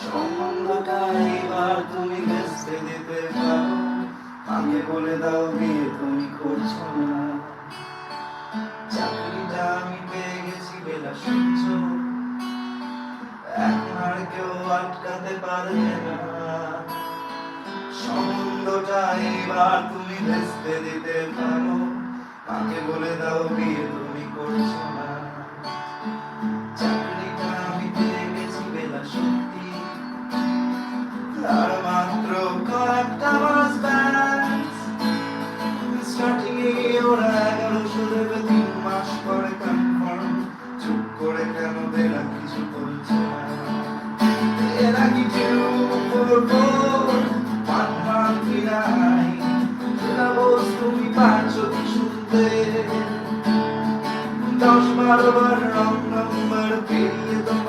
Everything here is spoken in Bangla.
সম্বন্ধটা তুমি চাকরিটা আমি পেয়ে গেছি বেলা এখন আর কেউ আটকাতে না সম্বন্ধটা তুমি দিতে পারো মাকে বলে দাও বিয়ে তুমি করছ না। চাকরিটা আমি পেয়ে গেছি বেলা সত্যি। আর মাত্র কয়েকটা মাস স্টার্টিং এ ওরা এগারোশো দেবে তিন মাস পরে কনফার্ম চুপ করে কেন বেলা কিছু বলছে না। এরা কি কেউ করব কি শুনতে দশ বারো বার রং নম্বর পেরিয়ে তোমাকে